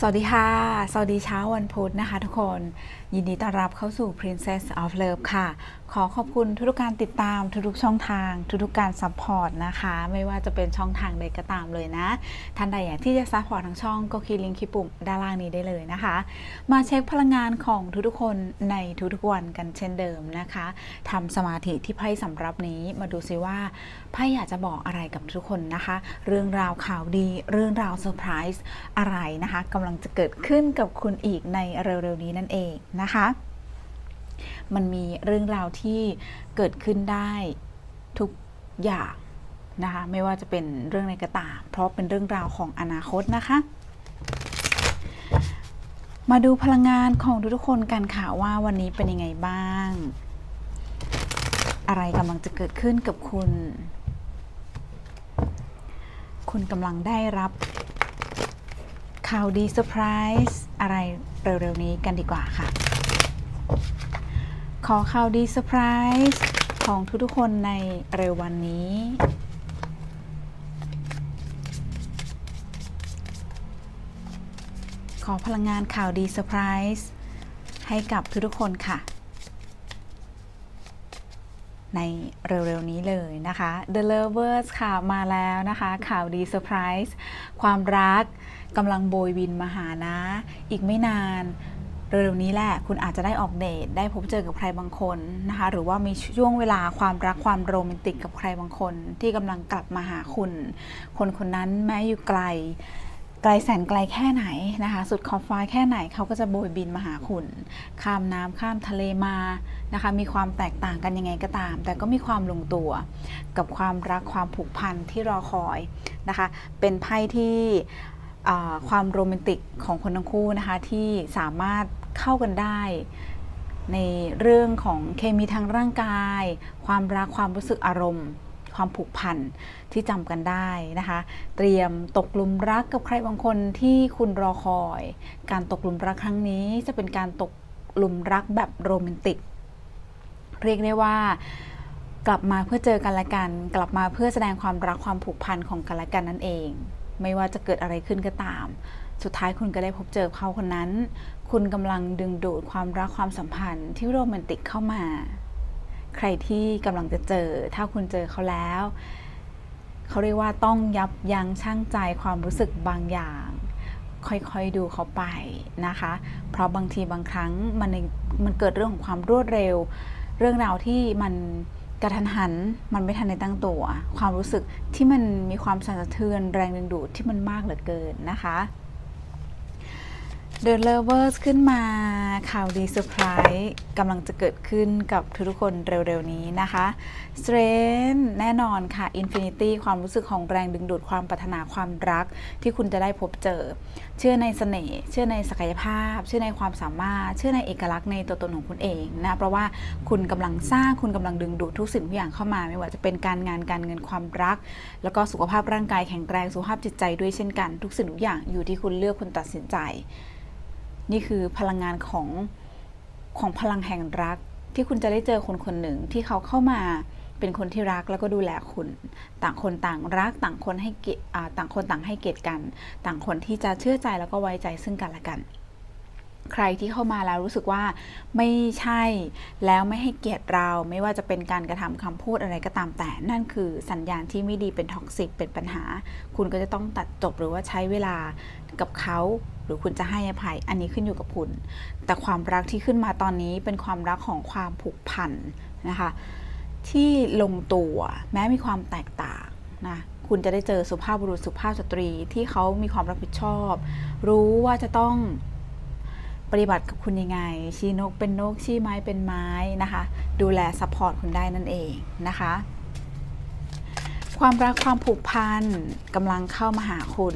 สวัสดีค่ะ สวัสดีเช้าวันพุธนะคะทุกคน ยินดีต้อนรับเข้าสู่ Princess of Love ค่ะ ขอขอบคุณทุกการติดตาม ทุกๆช่องทาง ทุกๆการซัพพอร์ตนะคะ ไม่ว่าจะเป็นช่องทางใดก็ตามเลยนะ ท่านใดอยากที่จะซัพพอร์ตทางช่องก็คลิกลิงก์ที่ปุ่มด้านล่างนี้ได้เลยนะคะ มาเช็คพลังงานของทุกๆคนในทุกๆวันกันเช่นเดิมนะคะทำสมาธิที่ไพ่สำรับนี้มาดูซิว่าไพ่อยากจะบอกอะไรกับทุกคนนะคะ เรื่องราวข่าวดี เรื่องราวเซอร์ไพรส์อะไรนะคะกำำลังจะเกิดขึ้นกับคุณอีกในเร็วๆนี้นั่นเองนะคะ มันมีเรื่องราวที่เกิดขึ้นได้ทุกอย่างนะคะไม่ว่าจะเป็นเรื่องในกระตามเพราะเป็นเรื่องราวของอนาคตนะคะ มาดูพลังงานของทุกๆคนกันค่ะว่าวันนี้เป็นยังไงบ้าง อะไรกำลังจะเกิดขึ้นกับคุณ คุณกำลังได้รับ ข่าวดีเซอร์ไพรส์อะไรเร็วๆนี้กันดีกว่าค่ะ ขอข่าวดีเซอร์ไพรส์ของทุกๆคนในเร็ววันนี้ ขอพลังงานข่าวดีเซอร์ไพรส์ให้กับทุกๆคนค่ะ ในเร็วๆนี้เลยนะคะ The Lovers ค่ะมาแล้วนะคะ ข่าวดีเซอร์ไพรส์ความรัก กำลังโบยบินมาหานะ อีกไม่นานเร็วๆนี้แหละคุณอาจจะได้ออกเดทได้พบเจอกับใครบางคนนะคะ หรือว่ามีช่วงเวลาความรักความโรแมนติกกับใครบางคน ที่กำลังกลับมาหาคุณ คนคนนั้นแม้อยู่ไกลไกลแสนไกลแค่ไหนนะคะ สุดขอบฟ้าแค่ไหนเขาก็จะโบยบินมาหาคุณ ข้ามน้ำข้ามทะเลมานะคะ มีความแตกต่างกันยังไงก็ตาม แต่ก็มีความลงตัว กับความรักความผูกพันที่รอคอยนะคะ เป็นไพ่ที่ ความโรแมนติกของคนทั้งคู่นะคะที่สามารถเข้ากันได้ ในเรื่องของเคมีทางร่างกาย ความรักความรู้สึกอารมณ์ ความผูกพันที่จำกันได้นะคะ เตรียมตกหลุมรักกับใครบางคนที่คุณรอคอย การตกหลุมรักครั้งนี้จะเป็นการตกหลุมรักแบบโรแมนติก เรียกได้ว่ากลับมาเพื่อเจอกันและกัน กลับมาเพื่อแสดงความรักความผูกพันของกันและกันนั่นเอง ไม่ว่าจะเกิดอะไรขึ้นก็ตาม สุดท้ายคุณก็ได้พบเจอเขาคนนั้น คุณกำลังดึงดูดความรักความสัมพันธ์ที่โรแมนติกเข้ามา ใครที่กำลังจะเจอ ถ้าคุณเจอเขาแล้ว เขาเรียกว่าต้องยับยั้งชั่งใจความรู้สึกบางอย่าง ค่อยๆดูเขาไปนะคะ เพราะบางทีบางครั้งมันมันเกิดเรื่องของความรวดเร็ว เรื่องราวที่มัน กระทันหันมันไม่ทันในตั้งตัว ความรู้สึกที่มันมีความสั่นสะเทือนแรงดึงดูดที่มันมากเหลือเกินนะคะ The Lovers ขึ้นมาข่าวดีเซอร์ไพรส์กำลังจะเกิดขึ้นกับทุกๆคนเร็วๆนี้นะคะ s t r e n g แน่นอนค่ะ Infinity ความรู้สึกของแรงดึงดูดความปรารถนาความรักที่คุณจะได้พบเจอ เชื่อในเสน่ห์เชื่อในศักยภาพ เชื่อในความสามารถ เชื่อในเอกลักษณ์ในตัวตนของคุณเองนะเพราะว่าคุณกำลังสร้างคุณกำลังดึงดูดทุกสิ่งทุกอย่างเข้ามา ไม่ว่าจะเป็นการงานการเงินความรัก แล้วก็สุขภาพร่างกายแข็งแรงสุขภาพจิตใจด้วยเช่นกันทุกสิ่งทุกอย่างอยู่ที่คุณเลือกคุณตัดสินใจ นี่คือพลังงานของของพลังแห่งรัก ที่คุณจะได้เจอคนคนหนึ่งที่เขาเข้ามาเป็นคนที่รักแล้วก็ดูแลคุณ ต่างคนต่างรักต่างคนให้เกียรติอ่าต่างคนต่างให้เกียรติกัน ต่างคนที่จะเชื่อใจแล้วก็ไว้ใจซึ่งกันและกัน ใครที่เข้ามาแล้วรู้สึกว่าไม่ใช่แล้วไม่ให้เกียรติเราไม่ว่าจะเป็นการกระทำคำพูดอะไรก็ตามแต่ นั่นคือสัญญาณที่ไม่ดีเป็นท็อกซิกเป็นปัญหา คุณก็จะต้องตัดจบหรือว่าใช้เวลากับเขา หรือคุณจะให้อภัยอันนี้ขึ้นอยู่กับคุณ แต่ความรักที่ขึ้นมาตอนนี้เป็นความรักของความผูกพันนะคะที่ลงตัวแม้มีความแตกต่างนะคุณจะได้เจอสุภาพบุรุษสุภาพสตรีที่เขามีความรับผิดชอบ รู้ว่าจะต้องปฏิบัติกับคุณยังไง ชี้นกเป็นนก ชี้ไม้เป็นไม้นะคะ ดูแลซัพพอร์ตคุณได้นั่นเองนะคะ ความรักความผูกพันกำลังเข้ามาหาคุณ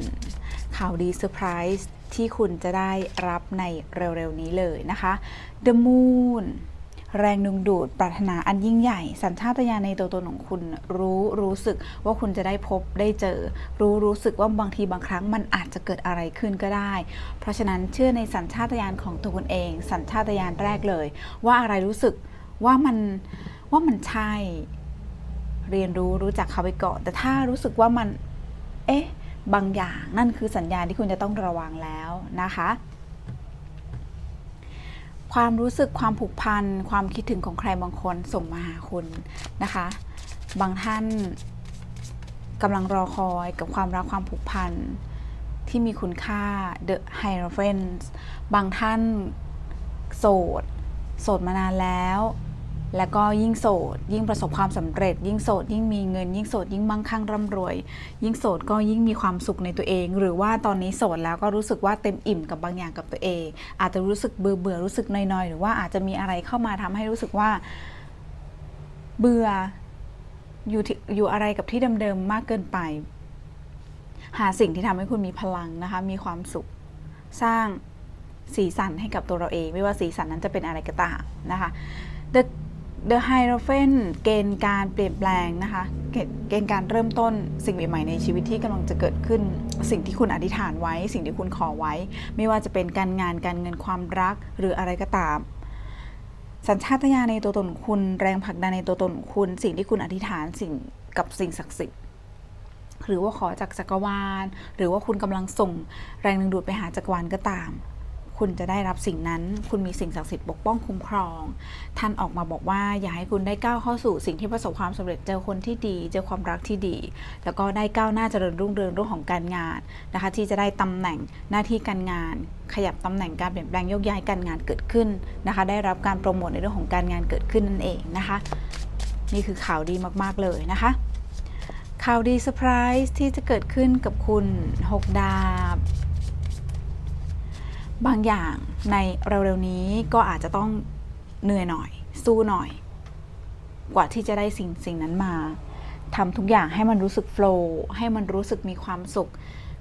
ข่าวดีเซอร์ไพรส์ ที่คุณจะได้รับในเร็วๆนี้เลยนะคะ The Moon แรงดึงดูดปรารถนาอันยิ่งใหญ่ สัญชาตญาณในตัวตนของคุณรู้รู้สึกว่าคุณจะได้พบได้เจอ รู้รู้สึกว่าบางทีบางครั้งมันอาจจะเกิดอะไรขึ้นก็ได้ เพราะฉะนั้นเชื่อในสัญชาตญาณของตัวคุณเอง สัญชาตญาณแรกเลย ว่าอะไรรู้สึกว่ามันว่ามันใช่ เรียนรู้รู้จักเขาไปก่อนแต่ถ้ารู้สึกว่ามัน เอ๊ะ บางอย่างนั่นคือสัญญาณที่คุณจะต้องระวังแล้วนะคะ ความรู้สึกความผูกพัน ความคิดถึงของใครบางคนส่งมาหาคุณนะคะ บางท่านกำลังรอคอยกับความรักความผูกพันที่มีคุณค่า The Hierophant บางท่านโสด โสดมานานแล้ว แล้วก็ยิ่งโสด ยิ่งประสบความสำเร็จ ยิ่งโสด ยิ่งมีเงิน ยิ่งโสด ยิ่งมั่งคั่งร่ำรวย ยิ่งโสดก็ยิ่งมีความสุขในตัวเอง หรือว่าตอนนี้โสดแล้วก็รู้สึกว่าเต็มอิ่มกับบางอย่างกับตัวเอง อาจจะรู้สึกเบื่อเบื่อรู้สึกน้อยๆ หรือว่าอาจจะมีอะไรเข้ามาทำให้รู้สึกว่า เบื่ออยู่ที่อยู่อะไรกับที่เดิมๆมากเกินไป หาสิ่งที่ทำให้คุณมีพลังนะคะ มีความสุข สร้างสีสันให้กับตัวเราเอง ไม่ว่าสีสันนั้นจะเป็นอะไรก็ตามนะคะ The The Hierophant เกณฑ์การเปลี่ยนแปลงนะคะเกณฑ์การเริ่มต้นสิ่งใหม่ๆในชีวิตที่กำลังจะเกิดขึ้น สิ่งที่คุณอธิษฐานไว้ สิ่งที่คุณขอไว้ ไม่ว่าจะเป็นการงานการเงินความรักหรืออะไรก็ตาม สัญชาตญาณในตัวตนคุณ แรงผลักดันในตัวตนคุณ สิ่งที่คุณอธิษฐานสิ่งกับสิ่งศักดิ์สิทธิ์หรือว่าขอจากจักรวาล หรือว่าคุณกำลังส่งแรงดึงดูดไปหาจักรวาลก็ตาม คุณจะได้รับสิ่งนั้น คุณมีสิ่งศักดิ์สิทธิ์ปกป้องคุ้มครอง ท่านออกมาบอกว่าอยากให้คุณได้ก้าวเข้าสู่สิ่งที่ประสบความสำเร็จเจอคนที่ดี เจอความรักที่ดี แล้วก็ได้ก้าวหน้าเจริญรุ่งเรืองเรื่องของการงานนะคะ ที่จะได้ตำแหน่งหน้าที่การงาน ขยับตำแหน่งการเปลี่ยนแปลงโยกย้ายการงานเกิดขึ้นนะคะ ได้รับการโปรโมทในเรื่องของการงานเกิดขึ้นนั่นเองนะคะ นี่คือข่าวดีมากๆเลยนะคะข่าวดีเซอร์ไพรส์ที่จะเกิดขึ้นกับคุณ 6 ดาบ บางอย่างในเร็วๆนี้ก็อาจจะต้องเหนื่อยหน่อย สู้หน่อย กว่าที่จะได้สิ่งสิ่งนั้นมาทำทุกอย่างให้มันรู้สึกโฟล์ให้มันรู้สึกมีความสุข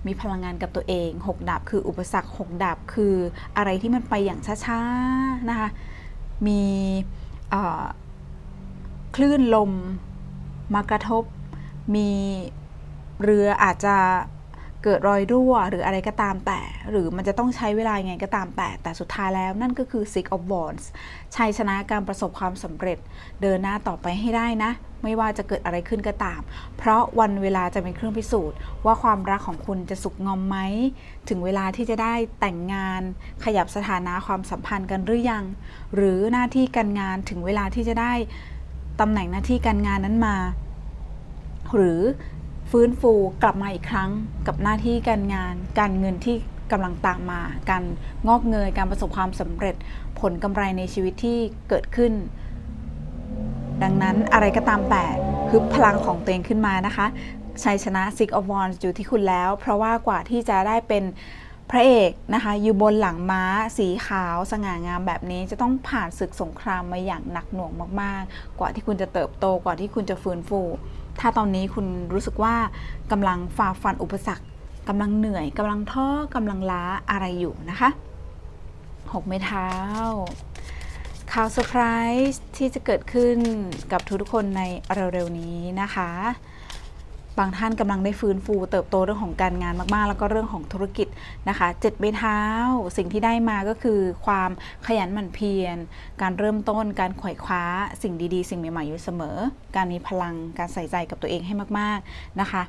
มีพลังงานกับตัวเอง 6ดาบคืออุปสรรค 6ดาบคืออะไรที่มันไปอย่างช้าๆนะคะ มีคลื่นลมมากระทบ มีเรืออาจจะ เกิดรอยรั่วหรืออะไรก็ตามแต่ หรือมันจะต้องใช้เวลายังไงก็ตามแต่ แต่สุดท้ายแล้วนั่นก็คือ Six of Wands ชัยชนะการประสบความสำเร็จ เดินหน้าต่อไปให้ได้นะ ไม่ว่าจะเกิดอะไรขึ้นก็ตาม เพราะวันเวลาจะเป็นเครื่องพิสูจน์ ว่าความรักของคุณจะสุกงอมไหม ถึงเวลาที่จะได้แต่งงาน ขยับสถานะความสัมพันธ์กันหรือยัง หรือหน้าที่การงานถึงเวลาที่จะได้ตำแหน่งหน้าที่การงานนั้นมา หรือ ฟื้นฟูกลับมาอีกครั้งกับหน้าที่การงาน การเงินที่กำลังตามมา การงอกเงยการประสบความสำเร็จผลกำไรในชีวิตที่เกิดขึ้น ดังนั้นอะไรก็ตามแต่ฮึบพลังของตัวเองขึ้นมานะคะชัยชนะ Six of Wands อยู่ที่คุณแล้ว เพราะว่ากว่าที่จะได้เป็นพระเอกนะคะ อยู่บนหลังม้าสีขาวสง่างามแบบนี้จะต้องผ่านศึกสงครามมาอย่างหนักหน่วงมาก ๆ กว่าที่คุณจะเติบโตกว่าที่คุณจะฟื้นฟู ถ้าตอนนี้คุณรู้สึกว่ากำลังฝ่าฟันอุปสรรคกำลังเหนื่อยกำลังท้อกำลังล้าอะไรอยู่นะคะหกไม้เท้าข่าวเซอร์ไพรส์ที่จะเกิดขึ้นกับทุกๆคนในเร็วๆนี้นะคะ บางท่านกำลังได้ฟื้นฟูเติบโตเรื่องของการงานมากๆ แล้วก็เรื่องของธุรกิจนะคะเจ็ดใบเท้า สิ่งที่ได้มาก็คือความขยันหมั่นเพียร การเริ่มต้น การขว่คว้า สิ่งดีๆ สิ่งใหม่ๆอยู่เสมอ การมีพลังการใส่ใจกับตัวเองให้มากๆนะคะ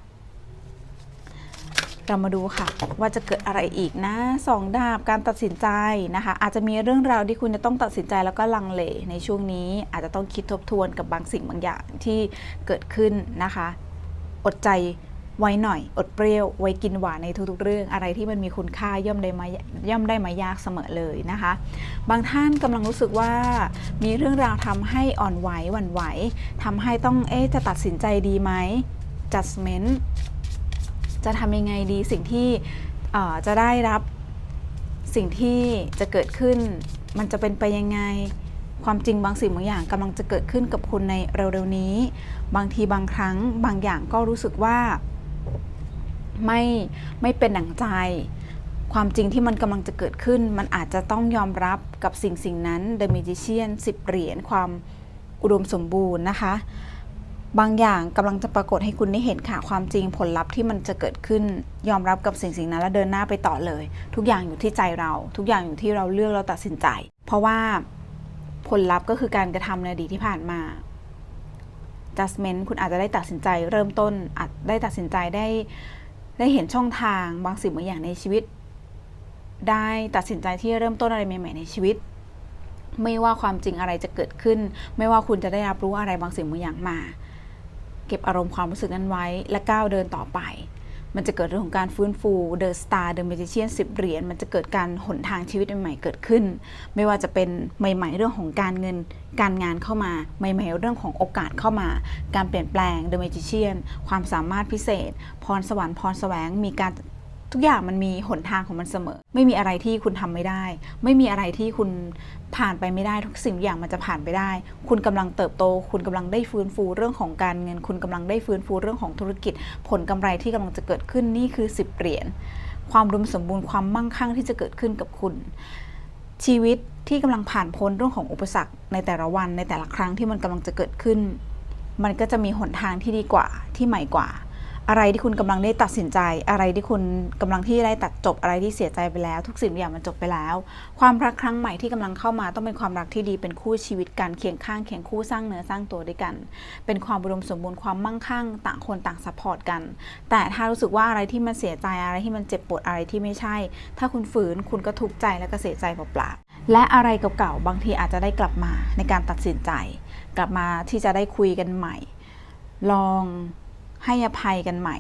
เรามาดูค่ะ ว่าจะเกิดอะไรอีกนะสองดาบการตัดสินใจนะคะ อาจจะมีเรื่องราวที่คุณจะต้องตัดสินใจแล้วก็ลังเลในช่วงนี้อาจจะต้องคิดทบทวนกับบางสิ่งบางอย่างที่เกิดขึ้นนะคะ อดใจไว้หน่อย อดเปรี้ยว ไว้กินหวานในทุกๆเรื่อง อะไรที่มันมีคุณค่าย่อมได้มาย่อมได้มายากเสมอเลยนะคะ บางท่านกำลังรู้สึกว่ามีเรื่องราวทำให้อ่อนไหวหวั่นไหวทำให้ต้องเอ๊จะตัดสินใจดีไหม judgment จะทำยังไงดีสิ่งที่จะได้รับสิ่งที่จะเกิดขึ้น มันจะเป็นไปยังไง ความจริงบางสิ่งบางอย่างกำลังจะเกิดขึ้นกับคุณในเร็วๆนี้ บางทีบางครั้งบางอย่างก็รู้สึกว่า ไม่ไม่เป็นหนังใจ ความจริงที่มันกำลังจะเกิดขึ้น มันอาจจะต้องยอมรับกับสิ่งสิ่งนั้น The Magician 10เหรียญความอุดมสมบูรณ์นะคะ บางอย่างกำลังจะปรากฏให้คุณได้เห็นค่ะความจริงผลลัพธ์ที่มันจะเกิดขึ้น ยอมรับกับสิ่งสิ่งนั้นแล้วเดินหน้าไปต่อเลย ทุกอย่างอยู่ที่ใจเรา ทุกอย่างอยู่ที่เราเลือกเราตัดสินใจ เพราะว่า ผลลัพธ์ก็คือการกระทำในอดีตที่ผ่านมา judgment คุณอาจจะได้ตัดสินใจเริ่มต้นอาจได้ตัดสินใจได้ได้เห็นช่องทางบางสิ่งบางอย่างในชีวิต ได้ตัดสินใจที่เริ่มต้นอะไรใหม่ ๆ ในชีวิต ไม่ว่าความจริงอะไรจะเกิดขึ้น ไม่ว่าคุณจะได้รับรู้อะไรบางสิ่งบางอย่างมา เก็บอารมณ์ความรู้สึกนั้นไว้และก้าวเดินต่อไป มันจะเกิดเรื่องของการฟื้นฟูเดอะสตาร์เดอะเมจิเชียนสิบเหรียญมันจะเกิดการหนทางชีวิตใหม่ๆเกิดขึ้น ไม่ว่าจะเป็นใหม่ ๆ เรื่องของการเงินการงานเข้ามาใหม่ ๆ เรื่องของโอกาสเข้ามา การเปลี่ยนแปลงเดอะเมจิเชียนความสามารถพิเศษ พรสวรรค์พรแสวงมีการ ทุกอย่างมันมีหนทางของมันเสมอ ไม่มีอะไรที่คุณทำไม่ได้ ไม่มีอะไรที่คุณผ่านไปไม่ได้ ทุกสิ่งอย่างมันจะผ่านไปได้ คุณกำลังเติบโต คุณกำลังได้ฟื้นฟูเรื่องของการเงิน คุณกำลังได้ฟื้นฟูเรื่องของธุรกิจ ผลกำไรที่กำลังจะเกิดขึ้นนี่คือ 10เหรียญความรุมสมบูรณ์ความมั่งคั่งที่จะเกิดขึ้นกับคุณ ชีวิตที่กำลังผ่านพ้นเรื่องของอุปสรรคในแต่ละวันในแต่ละครั้งที่มันกำลังจะเกิดขึ้น มันก็จะมีหนทางที่ดีกว่าที่ใหม่กว่า อะไรที่คุณกำลังได้ตัดสินใจ อะไรที่คุณกำลังที่ได้ตัดจบอะไรที่เสียใจไปแล้ว ทุกสิ่งทุกอย่างมันจบไปแล้ว ความรักครั้งใหม่ที่กำลังเข้ามาต้องเป็นความรักที่ดีเป็นคู่ชีวิตกันเคียงข้างเคียงคู่สร้างเนื้อสร้างตัวด้วยกัน เป็นความอุดมสมบูรณ์ความมั่งคั่ง ต่างคนต่างซัพพอร์ตกัน แต่ถ้ารู้สึกว่าอะไรที่มันเสียใจอะไรที่มันเจ็บปวดอะไรที่ไม่ใช่ ถ้าคุณฝืนคุณก็ทุกข์ใจและก็เสียใจเปล่าๆและอะไรเก่าๆบางทีอาจจะได้กลับมาในการตัดสินใจ กลับมาที่จะได้คุยกันใหม่ ลอง ให้อภัยกันใหม่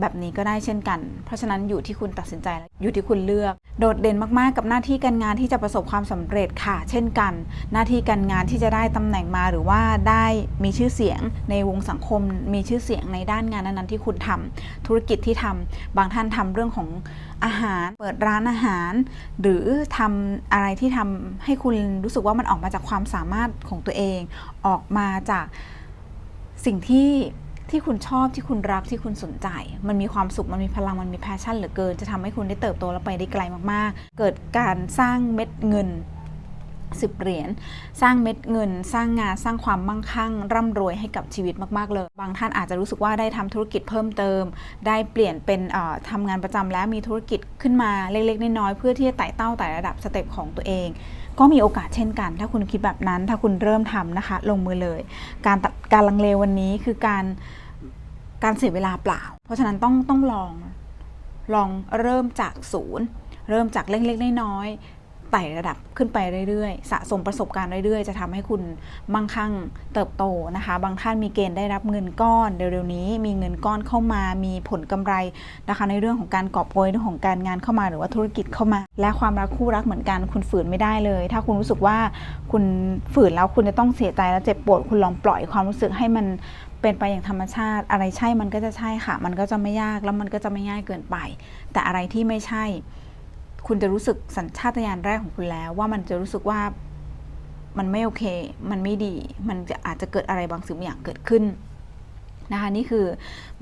แบบนี้ก็ได้เช่นกัน เพราะฉะนั้นอยู่ที่คุณตัดสินใจและอยู่ที่คุณเลือก โดดเด่นมากๆ กับหน้าที่การงานที่จะประสบความสำเร็จค่ะ เช่นกัน หน้าที่การงานที่จะได้ตำแหน่งมาหรือว่าได้มีชื่อเสียงในวงสังคม มีชื่อเสียงในด้านงานนั้นๆที่คุณทำธุรกิจที่ทำบางท่านทำเรื่องของอาหาร เปิดร้านอาหาร หรือทำอะไรที่ทำให้คุณรู้สึกว่ามันออกมาจากความสามารถของตัวเอง ออกมาจากสิ่งที่ ที่คุณชอบที่คุณรักที่คุณสนใจ มันมีความสุขมันมีพลังมันมีแพชชั่นเหลือเกิน จะทำให้คุณได้เติบโตและไปได้ไกลมากๆ เกิดการสร้างเม็ดเงิน สิบเหรียญสร้างเม็ดเงิน สร้างงานสร้างความมั่งคั่ง ร่ำรวยให้กับชีวิตมาก ๆ เลย บางท่านอาจจะรู้สึกว่าได้ทำธุรกิจเพิ่มเติม ได้เปลี่ยนเป็นเอ่อทำงานประจำแล้วมีธุรกิจขึ้นมาเล็ก ๆ น้อยๆเพื่อที่จะไต่เต้าไต่ระดับสเต็ปของตัวเองก็มีโอกาสเช่นกัน ถ้าคุณคิดแบบนั้น ถ้าคุณเริ่มทำนะคะ ลงมือเลย การการลังเลวันนี้คือการการเสียเวลาเปล่า เพราะฉะนั้นต้องต้องลองลองเริ่มจากศูนย์ เริ่มจากเล็กๆน้อยๆ ไต่ระดับขึ้นไปเรื่อยๆ สะสมประสบการณ์เรื่อยๆ จะทำให้คุณมั่งคั่งเติบโตนะคะ บางท่านมีเกณฑ์ได้รับเงินก้อนเร็วๆนี้มีเงินก้อนเข้ามา มีผลกำไรนะคะในเรื่องของการกอบโกยเรื่องของการงานเข้ามาหรือว่าธุรกิจเข้ามา และความรักคู่รักเหมือนกันคุณฝืนไม่ได้เลย ถ้าคุณรู้สึกว่าคุณฝืนแล้วคุณจะต้องเสียใจและเจ็บปวดคุณลองปล่อยความรู้สึกให้มันเป็นไปอย่างธรรมชาติ อะไรใช่มันก็จะใช่ค่ะ มันก็จะไม่ยากแล้วมันก็จะไม่ง่ายเกินไป แต่อะไรที่ไม่ใช่ คุณจะรู้สึกสัญชาตญาณแรกของคุณแล้ว ว่ามันจะรู้สึกว่ามันไม่โอเค มันไม่ดี มันจะอาจจะเกิดอะไรบางสิ่งบางอย่างเกิดขึ้นนะคะนี่คือ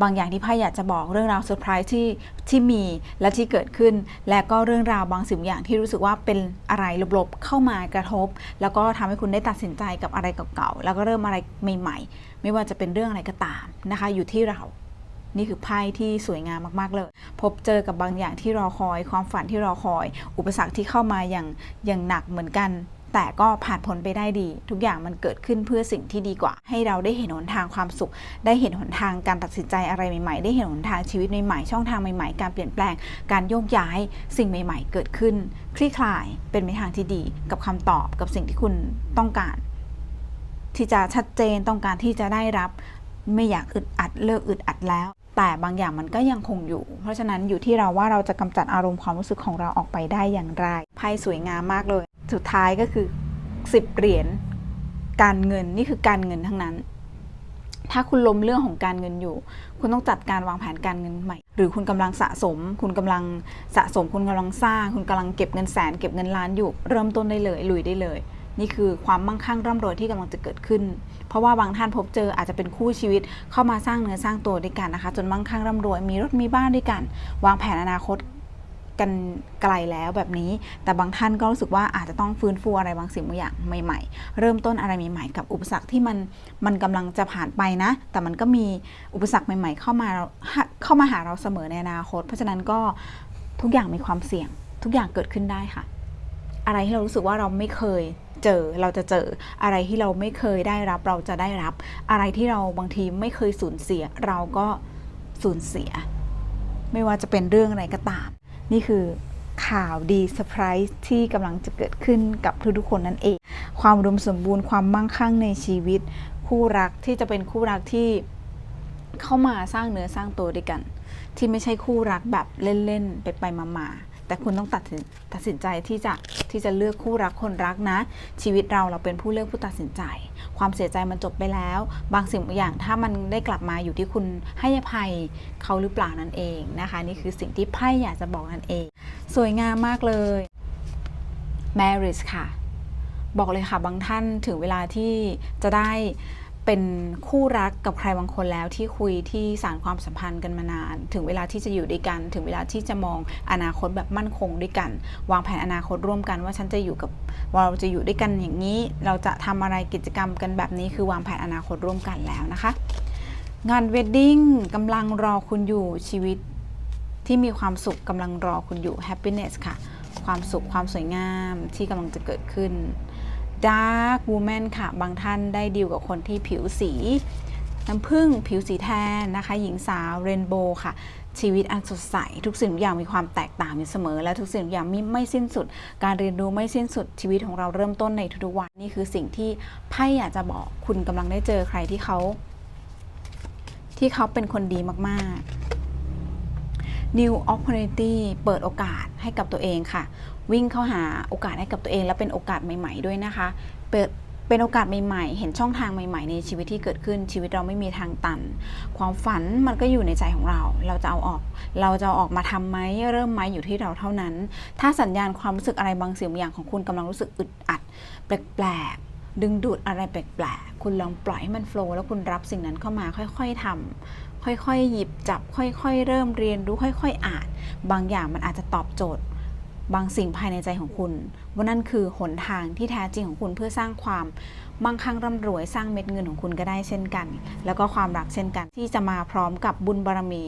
บางอย่างที่ไพ่อยากจะบอกเรื่องราวเซอร์ไพรส์ที่ที่มีและที่เกิดขึ้น และก็เรื่องราวบางสิ่งบางอย่างที่รู้สึกว่าเป็นอะไรลบๆเข้ามากระทบ แล้วก็ทำให้คุณได้ตัดสินใจกับอะไรเก่าๆแล้วก็เริ่มอะไรใหม่ ๆ ไม่ว่าจะเป็นเรื่องอะไรก็ตามนะคะอยู่ที่เรา นี่คือไพ่ที่สวยงามมากๆเลย พบเจอกับบางอย่างที่รอคอย ความฝันที่รอคอย อุปสรรคที่เข้ามาอย่างอย่างหนักเหมือนกันแต่ก็ผ่านพ้นไปได้ดี ทุกอย่างมันเกิดขึ้นเพื่อสิ่งที่ดีกว่า ให้เราได้เห็นหนทางความสุข ได้เห็นหนทางการตัดสินใจอะไรใหม่ๆ ได้เห็นหนทางชีวิตใหม่ๆช่องทางใหม่ๆ การเปลี่ยนแปลง การโยกย้ายสิ่งใหม่ ๆ เกิดขึ้น คลี่คลายเป็นไปทางที่ดี กับคำตอบกับสิ่งที่คุณต้องการ ที่จะชัดเจนต้องการที่จะได้รับ ไม่อยากอึดอัดเลิกอึดอัดแล้ว แต่บางอย่างมันก็ยังคงอยู่ เพราะฉะนั้นอยู่ที่เราว่าเราจะกำจัดอารมณ์ความรู้สึกของเราออกไปได้อย่างไรไพ่สวยงามมากเลย สุดท้ายก็คือสิบเหรียญการเงินนี่คือการเงินทั้งนั้น ถ้าคุณล้มเรื่องของการเงินอยู่ คุณต้องจัดการวางแผนการเงินใหม่ หรือคุณกำลังสะสม คุณกำลังสะสม คุณกำลังสร้าง คุณกำลังเก็บเงินแสน เก็บเงินล้านอยู่ เริ่มต้นได้เลย ลุยได้เลย นี่คือความมั่งคั่งร่ำรวยที่กำลังจะเกิดขึ้น เพราะว่าบางท่านพบเจออาจจะเป็นคู่ชีวิตเข้ามาสร้างเนื้อสร้างตัวด้วยกันนะคะ จนมั่งคั่งร่ำรวยมีรถมีบ้านด้วยกัน วางแผนอนาคตกันไกลแล้วแบบนี้ แต่บางท่านก็รู้สึกว่าอาจจะต้องฟื้นฟูอะไรบางสิ่งบางอย่างใหม่ ๆ เริ่มต้นอะไรใหม่ๆกับอุปสรรคที่มันมันกำลังจะผ่านไปนะ แต่มันก็มีอุปสรรคใหม่ ๆ เข้ามาเข้ามาหาเราเสมอในอนาคต เพราะฉะนั้นก็ทุกอย่างมีความเสี่ยง ทุกอย่างเกิดขึ้นได้ค่ะ อะไรที่เรารู้สึกว่าเราไม่เคยเจอเราจะเจออะไรที่เราไม่เคยได้รับเราจะได้รับ อะไรที่เราบางทีไม่เคยสูญเสีย เราก็สูญเสีย ไม่ว่าจะเป็นเรื่องอะไรก็ตาม นี่คือข่าวดีเซอร์ไพรส์ที่กำลังจะเกิดขึ้นกับทุกๆคนนั่นเอง ความอุดมสมบูรณ์ความมั่งคั่งในชีวิต คู่รักที่จะเป็นคู่รักที่เข้ามาสร้างเนื้อสร้างตัวด้วยกัน ที่ไม่ใช่คู่รักแบบเล่นๆไปไปมาๆ แต่คุณต้องตัดสินตัดสินใจที่จะที่จะเลือกคู่รักคนรักนะ ชีวิตเราเราเป็นผู้เลือกผู้ตัดสินใจ ความเสียใจมันจบไปแล้ว บางสิ่งบางอย่างถ้ามันได้กลับมาอยู่ที่คุณให้อภัยเขาหรือเปล่านั่นเองนะคะ นี่คือสิ่งที่ไพ่อยากจะบอกนั่นเอง สวยงามมากเลย marriage ค่ะ บอกเลยค่ะบางท่านถึงเวลาที่จะได้ เป็นคู่รักกับใครบางคนแล้วที่คุยที่สารความสัมพันธ์กันมานาน ถึงเวลาที่จะอยู่ด้วยกัน ถึงเวลาที่จะมองอนาคตแบบมั่นคงด้วยกัน วางแผนอนาคตร่วมกันว่าฉันจะอยู่กับเราจะอยู่ด้วยกันอย่างนี้ เราจะทำอะไรกิจกรรมกันแบบนี้ คือวางแผนอนาคตร่วมกันแล้วนะคะ งานเวดดิ้งกำลังรอคุณอยู่ชีวิตที่มีความสุขกำลังรอคุณอยู่ happiness ค่ะ ความสุขความสวยงามที่กำลังจะเกิดขึ้น dark woman ค่ะ บางท่านได้ดีลกับคนที่ผิวสีน้ำผึ้งผิวสีแทนนะคะ หญิงสาวเรนโบว์ค่ะ ชีวิตอันสดใส ทุกสิ่งทุกอย่างมีความแตกต่างอยู่เสมอ และทุกสิ่งทุกอย่างไม่ไม่สิ้นสุด การเรียนรู้ไม่สิ้นสุดชีวิตของเราเริ่มต้นในทุกๆวันนี่คือสิ่งที่ไพ่อยากจะบอกคุณกำลังได้เจอใครที่เขา ที่เขาเป็นคนดีมากๆ New opportunity เปิดโอกาสให้กับตัวเองค่ะ วิ่งเข้าหาโอกาสให้กับตัวเอง และเป็นโอกาสใหม่ ๆ ด้วยนะคะเปิดเป็นโอกาสใหม่ๆ เห็นช่องทางใหม่ ๆ ในชีวิตที่เกิดขึ้น ชีวิตเราไม่มีทางตัน ความฝันมันก็อยู่ในใจของเรา เราจะเอาออก เราจะเอาออกมาทำไหมเริ่มไหมอยู่ที่เราเท่านั้น ถ้าสัญญาณความรู้สึกอะไรบางสิ่งบางอย่างของคุณกำลังรู้สึกอึดอัด แปลกๆ ดึงดูดอะไรแปลกๆ คุณลองปล่อยให้มันโฟล์แล้วคุณรับสิ่งนั้นเข้ามาค่อย ๆทำค่อยๆ หยิบจับ ค่อย ๆ เริ่มเรียนรู้ค่อย ๆ อ่าน บางอย่างมันอาจจะตอบโจทย์ บางสิ่งภายในใจของคุณว่านั่นคือหนทางที่แท้จริงของคุณเพื่อสร้างความมั่งคั่งร่ำรวยสร้างเม็ดเงินของคุณก็ได้เช่นกัน แล้วก็ความรักเช่นกัน ที่จะมาพร้อมกับบุญบารมี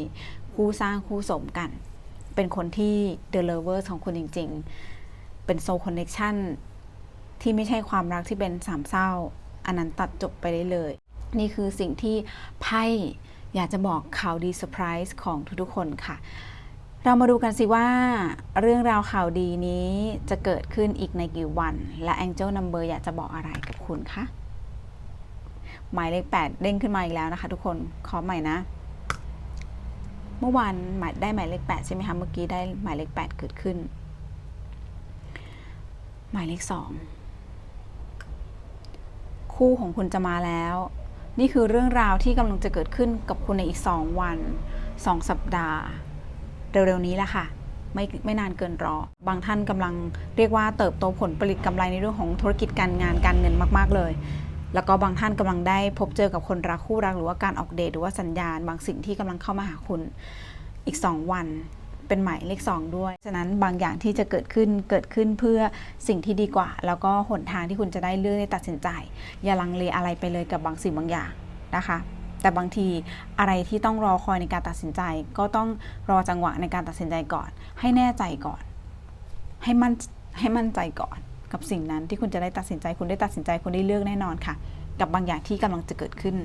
คู่สร้างคู่สมกัน เป็นคนที่ The Lovers ของคุณจริง ๆ เป็นโซ l Connection ที่ไม่ใช่ความรักที่เป็นสามเศร้า อันนั้นตัดจบไปได้เลย นี่คือสิ่งที่ไพ่อยากจะบอกข่าวดีเซอร์ไพรส์ของทุกๆคนค่ะ เรามาดูกันสิว่าเรื่องราวข่าวดีนี้จะเกิดขึ้นอีกในกี่วัน และ Angel Number อยากจะบอกอะไรกับคุณคะหมายเลข8เด้งขึ้นมาอีกแล้วนะคะทุกคนขอใหม่นะ เมื่อวานหมายได้หมายเลข8ใช่ไหมคะเมื่อกี้ได้หมายเลข8เกิดขึ้น หมายเลข2คู่ของคุณจะมาแล้ว นี่คือเรื่องราวที่กำลังจะเกิดขึ้นกับคุณในอีก 2 วัน 2 สัปดาห์ เร็วๆนี้แหละค่ะไม่ไม่นานเกินรอ บางท่านกำลังเรียกว่าเติบโตผลผลิตกำไรในเรื่องของธุรกิจการงานการเงินมาก ๆ เลย แล้วก็บางท่านกำลังได้พบเจอกับคนรักคู่รักหรือว่าการออกเดทหรือว่าสัญญาณ บางสิ่งที่กำลังเข้ามาหาคุณอีก 2 วัน เป็นหมายเลข2ด้วย ฉะนั้นบางอย่างที่จะเกิดขึ้นเกิดขึ้นเพื่อสิ่งที่ดีกว่า แล้วก็หนทางที่คุณจะได้เลือกได้ตัดสินใจ อย่าลังเลอะไรไปเลยกับบางสิ่งบางอย่างนะคะ แต่บางทีอะไรที่ต้องรอคอยในการตัดสินใจ ก็ต้องรอจังหวะในการตัดสินใจก่อน ให้แน่ใจก่อน ให้มั่นให้มั่นใจก่อน กับสิ่งนั้นที่คุณจะได้ตัดสินใจ คุณได้ตัดสินใจคุณได้เลือกแน่นอนค่ะ กับบางอย่างที่กำลังจะเกิดขึ้น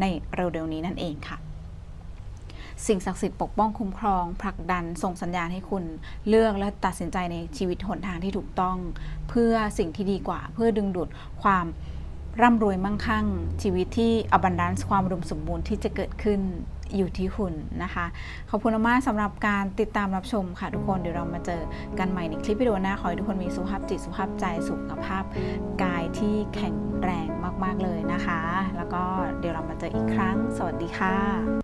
ในเร็วๆนี้นั่นเองค่ะ สิ่งศักดิ์สิทธิ์ปกป้องคุ้มครองผลักดันส่งสัญญาณให้คุณเลือกและตัดสินใจในชีวิตหนทางที่ถูกต้อง เพื่อสิ่งที่ดีกว่า เพื่อดึงดูดความ ร่ำรวยมั่งคั่ง ชีวิตที่ abundance ความอุดมสมบูรณ์ที่จะเกิดขึ้นอยู่ที่คุณนะคะ ขอบคุณมากสำหรับการติดตามรับชมค่ะทุกคนเดี๋ยวเรามาเจอกันใหม่ในคลิปวิดีโอหน้าขอให้ทุกคนมีสุขภาพจิตสุขภาพใจสุขภาพกายที่แข็งแรงมาก ๆ เลยนะคะ แล้วก็เดี๋ยวเรามาเจออีกครั้ง สวัสดีค่ะ